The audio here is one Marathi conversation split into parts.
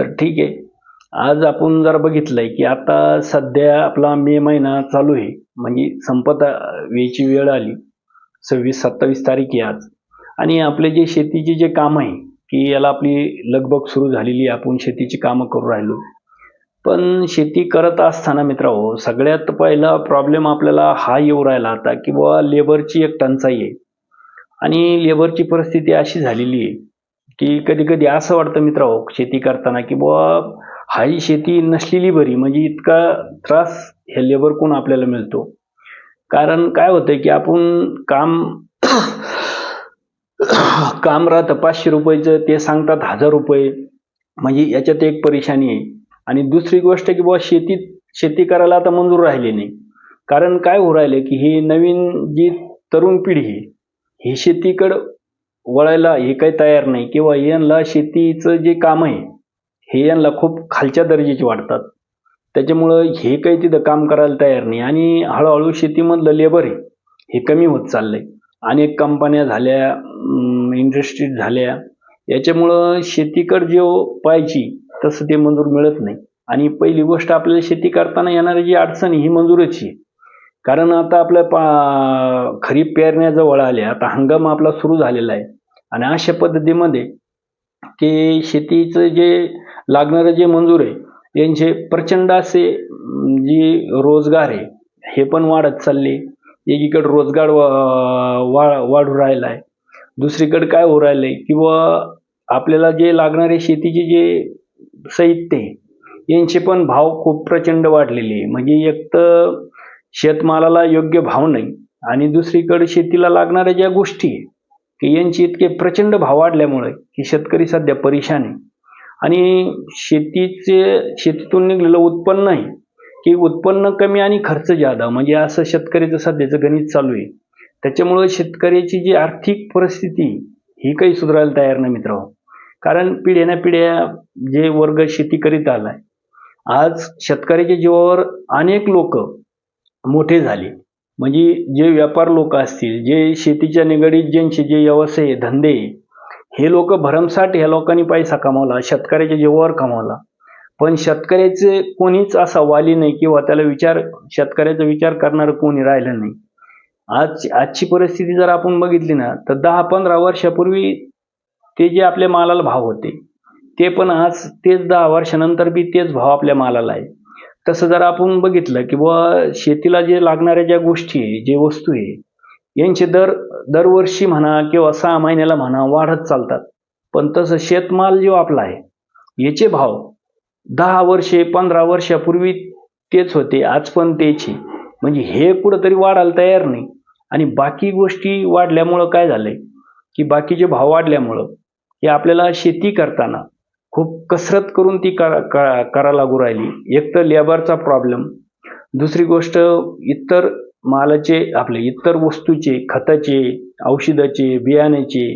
तर ठीक आहे. आज आपण जर बघितलंय की आता सध्या आपला मे महिना चालू आहे. म्हणजे संपत वेळची वेळ आली. सव्वीस सत्तावीस तारीख आहे आज. आणि आपले जे शेतीचे जे काम आहे की याला आपली लगबग सुरू झालेली आहे. आपण शेतीची कामं करू राहिलो. पण शेती करत असताना मित्रांनो सगळ्यात पहिला प्रॉब्लेम आपल्याला हा येऊ राहिला आता की बुवा लेबरची एक टंचाई आहे. आणि लेबरची परिस्थिती अशी झालेली आहे की कधी कधी असं वाटतं मित्रांनो शेती करताना की बुवा हा ही शेती नसलेली बरी म्हणजे इतका त्रास हे लेबर कोण आपल्याला मिळतो? कारण काय होतंय की आपण काम काम राहतं पाचशे रुपयाचं ते सांगतात हजार रुपये. म्हणजे याच्यात एक परेशानी आहे. आणि दुसरी गोष्ट की बुवा शेतीत शेती करायला आता मंजूर राहिली नाही. कारण काय होऊ राहिले की ही नवीन जी तरुण पिढी आहे ही शेतीकडं वळायला हे काही तयार नाही. किंवा यांना शेतीचं जे काम आहे हे यांना खूप खालच्या दर्जाचे वाटतात. त्याच्यामुळं हे काही तिथं काम करायला तयार नाही. आणि हळूहळू शेतीमधलं लेबर आहे हे कमी होत चाललंय. अनेक कंपन्या झाल्या इंडस्ट्रीज झाल्या. याच्यामुळं शेतीकड जे पाहिजे तसं ते मंजूर मिळत नाही. आणि पहिली गोष्ट आपल्याला शेती करताना येणारी जी अडचण ही मंजूरच आहे. कारण आता आपल्या पा खरीप पेरण्या जवळ आल्या आता हंगाम आपला सुरू झालेला आहे. आणि अशा पद्धतीमध्ये ते शेतीचं जे लागणारं जे मंजूर आहे यांचे प्रचंड असे जी रोजगार आहे हे पण वाढत चालले. एकीकडे रोजगार वा- वा- वाढू राहिला आहे. दुसरीकडे काय होऊ राहिलं आहे? किंवा आपल्याला जे लागणारे शेतीचे जे साहित्य आहे यांचे पण भाव खूप प्रचंड वाढलेले आहे. म्हणजे एक तर शेतमालाला योग्य भाव नाही आणि दुसरीकडे शेतीला लागणाऱ्या ज्या गोष्टी आहे की यांचे इतके प्रचंड भाव वाढल्यामुळे की शेतकरी सध्या परेशान आहे. आणि शेतीचे शेतीतून निघलेलं उत्पन्न आहे की उत्पन्न कमी आणि खर्च जादा म्हणजे असं शेतकऱ्याचं सध्याचं गणित चालू आहे. त्याच्यामुळं शेतकऱ्याची जी आर्थिक परिस्थिती ही काही सुधारायला तयार नाही मित्र कारण पिढ्याना पिढ्या जे वर्ग शेती करीत आलाय आज शेतकऱ्याच्या जीवावर अनेक लोक मोठे झाले. म्हणजे जे व्यापार लोक असतील जे शेतीच्या निगडीत ज्यांचे जे व्यवसाय धंदे हे लोक भरमसाठ ह्या लोकांनी पैसा कमावला शेतकऱ्याच्या जीवावर कमावला. पण शेतकऱ्याचे कोणीच असा वाली नाही किंवा त्याला विचार शेतकऱ्याचा विचार करणारं कोणी राहिलं नाही. आज आजची परिस्थिती जर आपण बघितली ना तर दहा पंधरा वर्षापूर्वी ते जे आपल्या मालाला भाव होते ते पण आज तेच दहा वर्षानंतर बी तेच भाव आपल्या मालाला आहे. तसं जर आपण बघितलं की बुवा शेतीला जे लागणाऱ्या ज्या गोष्टी आहे जे वस्तू आहे यांचे दर दरवर्षी म्हणा किंवा सहा महिन्याला म्हणा वाढत चालतात. पण तसं शेतमाल जो आपला आहे याचे भाव दहा वर्षे पंधरा वर्षापूर्वी तेच होते आज पण तेच आहे. म्हणजे हे कुठंतरी वाढायला तयार नाही. आणि बाकी गोष्टी वाढल्यामुळं काय झालंय की बाकीचे भाव वाढल्यामुळं हे आपल्याला शेती करताना खूप कसरत करून ती करा करा करा लागू राहिली. एक तर लेबरचा प्रॉब्लेम दुसरी गोष्ट इतर मालाचे आपले इतर वस्तूचे खताचे औषधाचे बियाण्याचे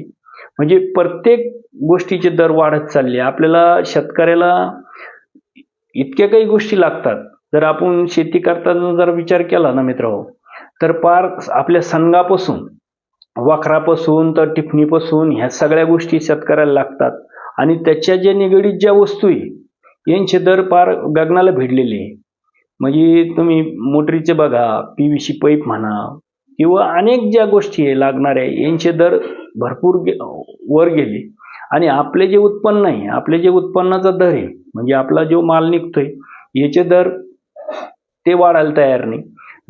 म्हणजे प्रत्येक गोष्टीचे दर वाढत चालले. आपल्याला शेतकऱ्याला इतक्या काही गोष्टी लागतात. जर आपण शेती करताना जर विचार केला ना मित्र हो, तर पार आपल्या संघापासून वाखरापासून तर टिफणीपासून ह्या सगळ्या गोष्टी शेतकऱ्याला लागतात. आणि त्याच्या ज्या निगडीत ज्या वस्तू आहे यांचे दर पार गगनाला भिडलेले आहे. म्हणजे तुम्ही मोटरीचे बघा पी व्ही सी पाईप म्हणा किंवा अनेक ज्या गोष्टी आहे लागणाऱ्या यांचे दर भरपूर गे वर गेले. आणि आपले जे उत्पन्न आहे आपले जे उत्पन्नाचा दर आहे म्हणजे आपला जो माल निघतोय याचे दर ते वाढायला तयार नाही.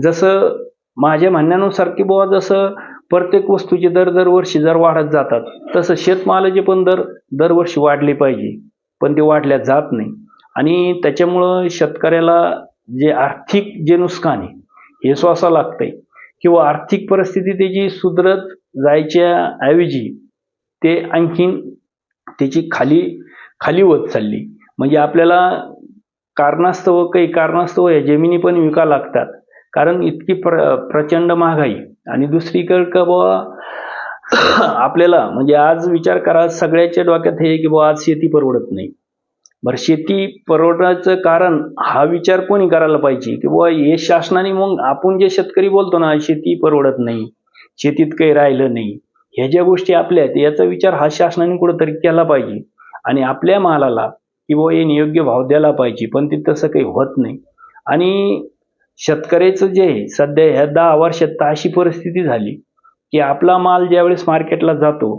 जसं माझ्या म्हणण्यानुसार की बुवा जसं प्रत्येक वस्तूचे दर दरवर्षी जर वाढत जातात तसं शेतमालाचे पण दर दरवर्षी वाढले पाहिजे पण ते वाढल्या जात नाही. आणि त्याच्यामुळं शेतकऱ्याला जे आर्थिक जे नुकसान आहे हे श्वासा लागतंय. किंवा आर्थिक परिस्थिती त्याची सुधरत जायच्या ऐवजी ते आणखीन त्याची खाली खाली होत चालली. म्हणजे आपल्याला कारणास्तव काही कारणास्तव या जमिनी पण विका लागतात. कारण इतकी प्र प्रचंड महागाई. आणि दुसरीकडं का बुवा आपल्याला म्हणजे आज विचार करा सगळ्याच्या डोक्यात हे की बुवा आज शेती परवडत नाही. बरं शेती परवडण्याचं कारण हा विचार कोणी करायला पाहिजे? की बुवा हे शासनाने मग आपण जे शेतकरी बोलतो ना शेती परवडत नाही शेतीत काही राहिलं नाही ह्या ज्या गोष्टी आपल्या आहेत याचा विचार हा शासनाने कुठंतरी केला पाहिजे. आणि आपल्या मालाला की बुवा हे योग्य भाव द्यायला पाहिजे पण ते तसं काही होत नाही. आणि शेतकऱ्याचं जे आहे सध्या ह्या दहा वर्षात तर अशी परिस्थिती झाली की आपला माल ज्यावेळेस मार्केटला जातो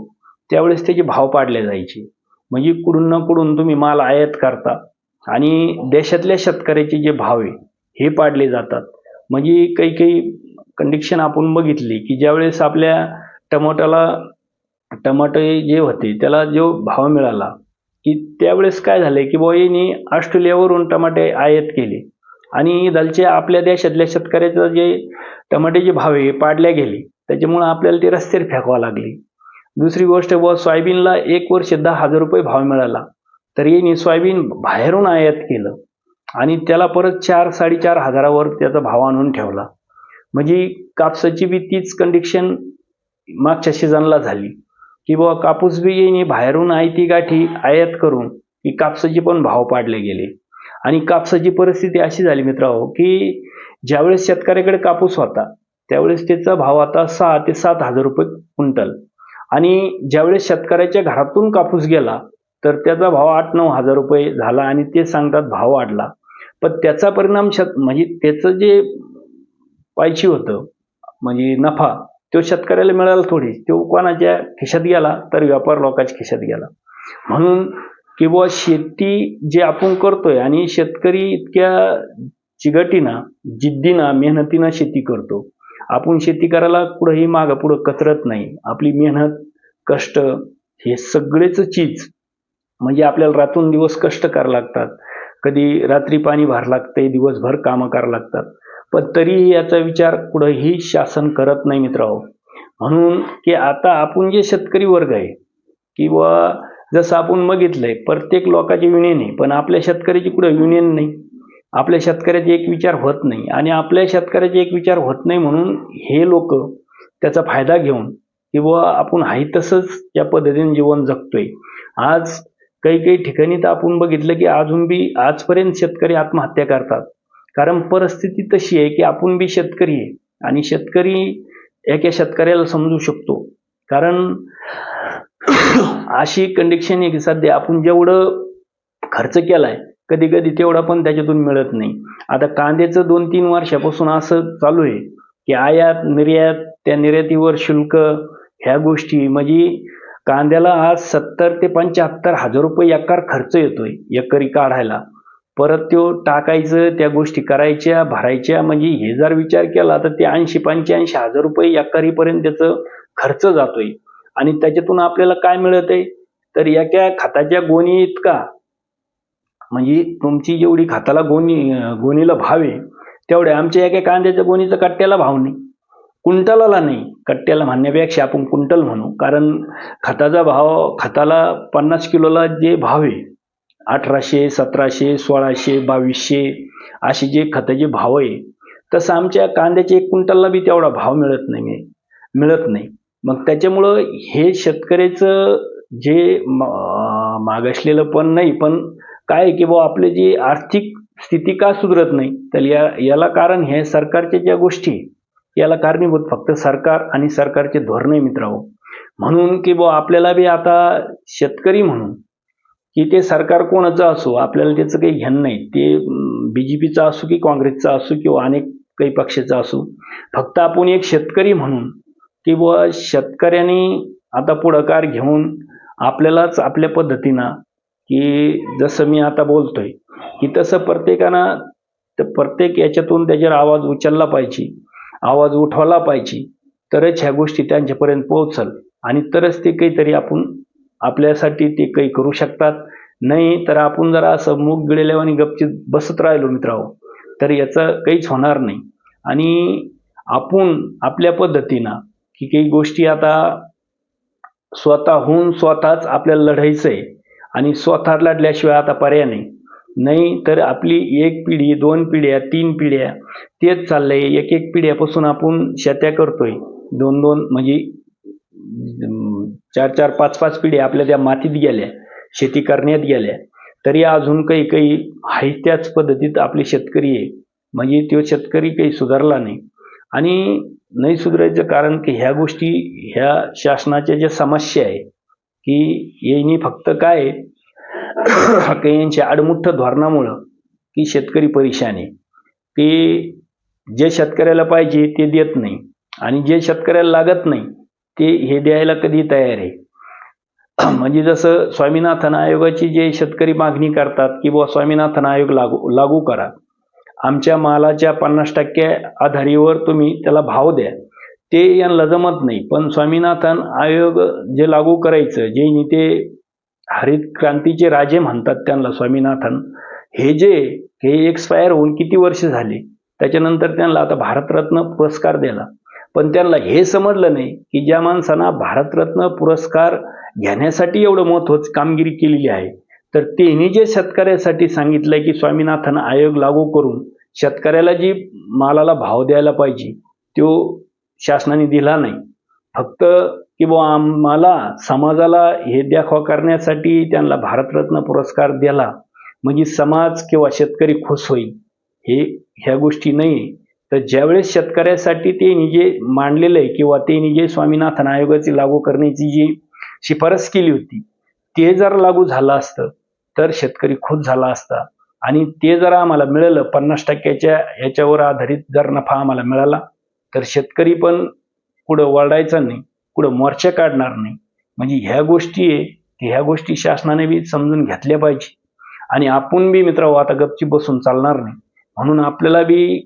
त्यावेळेस त्याचे भाव पाडले जायचे. म्हणजे कुठून ना कुठून तुम्ही माल आयात करता आणि देशातल्या शेतकऱ्याचे जे भाव आहे हे पाडले जातात. म्हणजे काही काही कंडिशन आपण बघितली की ज्यावेळेस आपल्या टमाटाला टमाटे जे होते त्याला जो भाव मिळाला की त्यावेळेस काय झालंय की बुवा यांनी ऑस्ट्रेलियावरून टमाटे आयात केले. आणि दलचे आपल्या देशातल्या शेतकऱ्याचं जे टमाट्याचे भाव आहे पाडल्या गेले. त्याच्यामुळं आपल्याला ते रस्त्यावर फेकवा लागले. दुसरी गोष्ट बुवा सोयाबीनला एक वर्ष दहा हजार रुपये भाव मिळाला. तर यांनी सोयाबीन बाहेरून आयात केलं. आणि त्याला परत चार साडेचार हजारावर त्याचा भाव आणून ठेवला. म्हणजे कापसाची बी तीच कंडिक्शन मागच्या सीझनला झाली. की बाबा कापूस बी येईने बाहेरून आयती गाठी आयात करून की कापसाचे पण भाव पाडले गेले. आणि कापसाची परिस्थिती अशी झाली मित्रांनो की ज्यावेळेस शेतकऱ्याकडे कापूस होता त्यावेळेस त्याचा भाव आता सहा ते सात हजार रुपये क्विंटल. आणि ज्यावेळेस शेतकऱ्याच्या घरातून कापूस गेला तर त्याचा भाव आठ नऊ हजार रुपये झाला आणि ते सांगतात भाव वाढला. पण त्याचा परिणाम शेत म्हणजे त्याचं जे पाहिजे होतं म्हणजे नफा तो शेतकऱ्याला मिळाला थोडी. तो कोणाच्या खिशात गेला तर व्यापार लोकांच्या खिशात गेला. म्हणून किंवा शेती जे आपण करतोय आणि शेतकरी इतक्या चिगटीनं जिद्दीनं मेहनतीनं शेती करतो. आपण शेती करायला कुठंही मागं पुढं कचरत नाही. आपली मेहनत कष्ट हे सगळेच चीज. म्हणजे आपल्याला रातून दिवस कष्ट करावं लागतात. कधी रात्री पाणी भरावं लागते दिवसभर कामं करावं लागतात. पण तरीही याचा विचार कुठंही शासन करत नाही मित्रांनो. म्हणून की आता आपण जे शेतकरी वर्ग आहे किंवा जसं आपण बघितलंय प्रत्येक लोकांची युनियन आहे पण आपल्या शेतकऱ्याची कुठं युनियन नाही. आपल्या शेतकऱ्याचे एक विचार होत नाही आणि आपल्या शेतकऱ्याचे एक विचार होत नाही म्हणून हे लोक त्याचा फायदा घेऊन किंवा आपण आहे तसंच या पद्धतीने जीवन जगतोय. आज काही काही ठिकाणी तर आपण बघितलं की अजून बी आजपर्यंत शेतकरी आत्महत्या करतात. कारण परिस्थिती तशी आहे की आपण बी शेतकरी आहे आणि शेतकरी एका शेतकऱ्याला समजू शकतो. कारण अशी कंडिशन आहे की सध्या आपण जेवढं खर्च केलाय कधी कधी तेवढा पण त्याच्यातून मिळत नाही. आता कांद्याचं दोन तीन वर्षापासून असं चालू आहे की आयात निर्यात त्या निर्यातीवर शुल्क ह्या गोष्टी म्हणजे कांद्याला आज सत्तर ते पंच्याहत्तर हजार रुपये एकार खर्च येतोय एकरी काढायला. परत तो टाकायचं त्या गोष्टी करायच्या भरायच्या म्हणजे हे जर विचार केला तर ते ऐंशी पंच्याऐंशी हजार रुपये एकरीपर्यंत त्याचं खर्च जातोय. आणि त्याच्यातून आपल्याला काय मिळत आहे तर एका खताच्या गोणी इतका. म्हणजे तुमची जेवढी खताला गोणी गोणीला भाव आहे तेवढ्या आमच्या एका कांद्याच्या गोणीचा कट्ट्याला भाव नाही. कुंटलाला नाही. कट्ट्याला म्हणण्यापेक्षा आपण कुंटल म्हणू. कारण खताचा भाव खताला पन्नास किलोला जे भाव आहे अठराशे सतराशे सोळाशे बावीसशे असे जे खताचे भाव आहे तसं आमच्या कांद्याच्या एक क्विंटलला बी तेवढा भाव मिळत नाही मिळत नाही. मग त्याच्यामुळं हे शेतकऱ्याचं जे मागासलेलं पण नाही पण काय की बुवा आपले जी आर्थिक स्थिती का सुधरत नाही तर या याला कारण हे सरकारच्या ज्या गोष्टी याला कारणीभूत फक्त सरकार आणि सरकारचे धोरणे मित्रांनो. म्हणून की बुवा आपल्याला बी आता शेतकरी म्हणून की ते सरकार कोणाचं असो आपल्याला त्याचं काही घेणं नाही. ते बी जे पीचं असो की काँग्रेसचं असो किंवा अनेक काही पक्षाचं असो फक्त आपण एक शेतकरी म्हणून की बुवा शेतकऱ्यांनी आता पुढाकार घेऊन आपल्यालाच आपल्या पद्धतीनं की जसं मी आता बोलतोय की तसं प्रत्येकानं तर प्रत्येक याच्यातून त्याच्यावर आवाज उचलला पाहिजे आवाज उठवला पाहिजे तरच ह्या गोष्टी त्यांच्यापर्यंत पोहोचल. आणि तरच ते काहीतरी आपण आपल्यासाठी ते काही करू शकतात. नाही तर आपण जरा असं मूग गिळल्यावर आणि गपचित बसत राहिलो मित्रांनो तर याचं काहीच होणार नाही. आणि आपण आपल्या पद्धतीनं की काही गोष्टी आता स्वतःहून स्वतःच आपल्याला लढायचं आहे आणि स्वतः लढल्याशिवाय आता पर्याय नाही. नाही तर आपली एक पिढी दोन पिढ्या तीन पिढ्या तेच चाललंय. एक एक पिढ्यापासून आपण शेत्या करतोय. दोन दोन म्हणजे चार चार पाच पाच पिढ्या आपल्या त्या मातीत गेल्या शेती करण्यात गेल्या. तरी अजून काही काही आहे त्याच पद्धतीत आपले शेतकरी आहे. म्हणजे तो शेतकरी काही सुधारला नाही. आणि नाही सुधारायचं कारण की ह्या गोष्टी ह्या शासनाच्या ज्या समस्या आहे की यांनी फक्त काय काही यांच्या आडमुठ्ठ धोरणामुळं की शेतकरी परेशान आहे. की जे शेतकऱ्याला पाहिजे ते देत नाही आणि जे शेतकऱ्याला लागत नाही ते हे द्यायला कधी तयार आहे. म्हणजे जसं स्वामीनाथन आयोगाची जे शेतकरी मागणी करतात की बुवा स्वामीनाथन आयोग लागू लागू करा. आमच्या मालाच्या पन्नास टक्के आधारीवर तुम्ही त्याला भाव द्या. ते यांना जमत नाही. पण स्वामीनाथन आयोग जे लागू करायचं जे नेते हरित क्रांतीचे राजे म्हणतात त्यांना स्वामीनाथन हे जे हे एक्सपायर होऊन किती वर्ष झाली त्याच्यानंतर त्यांना आता भारतरत्न पुरस्कार दिला पण त्यांना हे समजलं नाही की ज्या माणसांना भारतरत्न पुरस्कार घेण्यासाठी एवढं महत्वाची कामगिरी केलेली आहे तर त्यांनी जे शेतकऱ्यासाठी सांगितलंय की स्वामीनाथन आयोग लागू करून शेतकऱ्याला जी मालाला भाव द्यायला पाहिजे तो शासनाने दिला नाही. फक्त की बुवा आम्हाला समाजाला हे दाखवा करण्यासाठी त्यांना भारतरत्न पुरस्कार दिला म्हणजे समाज किंवा शेतकरी खुश होईल हे ह्या गोष्टी नाही तर ज्यावेळेस शेतकऱ्यासाठी ते जे मांडलेलं आहे किंवा ते जे स्वामीनाथन आयोगाची लागू करण्याची जी शिफारस केली होती ते जर लागू झालं असतं तर शेतकरी खुश झाला असता. आणि ते जर आम्हाला मिळालं पन्नास टक्क्याच्या याच्यावर आधारित जर नफा आम्हाला मिळाला तर शेतकरी पण कुठं वळायचा नाही कुठं मोर्चा काढणार नाही. म्हणजे ह्या गोष्टी आहे की ह्या गोष्टी शासनाने बी समजून घेतल्या पाहिजे. आणि आपण बी मित्र आता गपची बसून चालणार नाही. म्हणून आपल्याला बी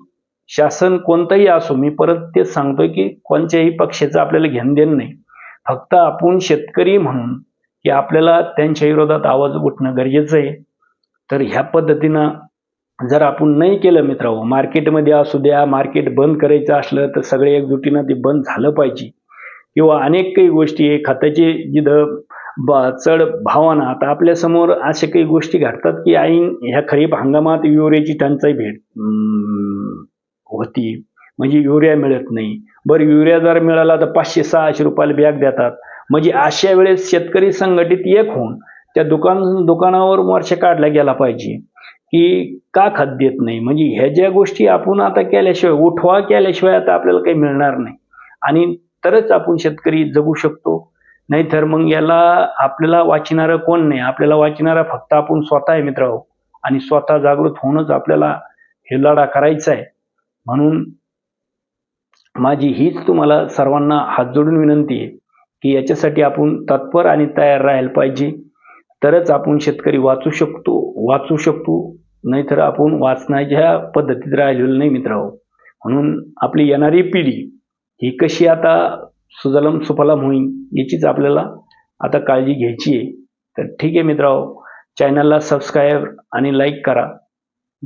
शासन कोणतंही असो मी परत तेच सांगतोय की कोणत्याही पक्षाचं आपल्याला घेणं देणं नाही. फक्त आपण शेतकरी म्हणून की आपल्याला त्यांच्या विरोधात आवाज उठणं गरजेचं आहे. तर ह्या पद्धतीनं जर आपण नाही केलं मित्रांनो मार्केटमध्ये असू द्या मार्केट बंद करायचं असलं तर सगळे एकजुटीनं ते बंद झालं पाहिजे. किंवा अनेक काही गोष्टी आहे खताचे जिथं ब चढ भावानं आता आपल्यासमोर अशा काही गोष्टी घडतात की ऐन ह्या खरीप हंगामात युरियाची टंचाई भेट होती. म्हणजे युरिया मिळत नाही. बरं युरिया जर मिळाला तर पाचशे सहाशे रुपयाला बॅग देतात. म्हणजे अशा वेळेस शेतकरी संघटित एक होऊन त्या दुकान दुकानावर वर्ष काढला गेला पाहिजे की का खत देत नाही? म्हणजे ह्या ज्या गोष्टी आपण आता केल्याशिवाय उठवा केल्याशिवाय आता आपल्याला काही मिळणार नाही. आणि तरच आपण शेतकरी जगू शकतो. नाहीतर मग याला आपल्याला वाचणारं कोण नाही? आपल्याला वाचणारा फक्त आपण स्वतः आहे मित्र आणि स्वतः जागृत होऊनच आपल्याला हे लढा करायचा आहे. म्हणून माझी हीच तुम्हाला सर्वांना हात जोडून विनंती आहे. की याच्यासाठी आपण तत्पर आणि तयार राहायला पाहिजे. तरच आपण शेतकरी वाचू शकतो वाचू शकतो. नाहीतर आपण वाचण्याच्या पद्धतीत राहिलेलो नाही मित्रांनो हो. म्हणून आपली येणारी पिढी ही कशी आता सुजलम सुफलम होईल याचीच आपल्याला आता काळजी घ्यायची आहे. तर ठीक आहे मित्रांनो चॅनलला सबस्क्राईब आणि लाईक करा.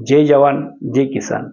जय जवान जय किसान.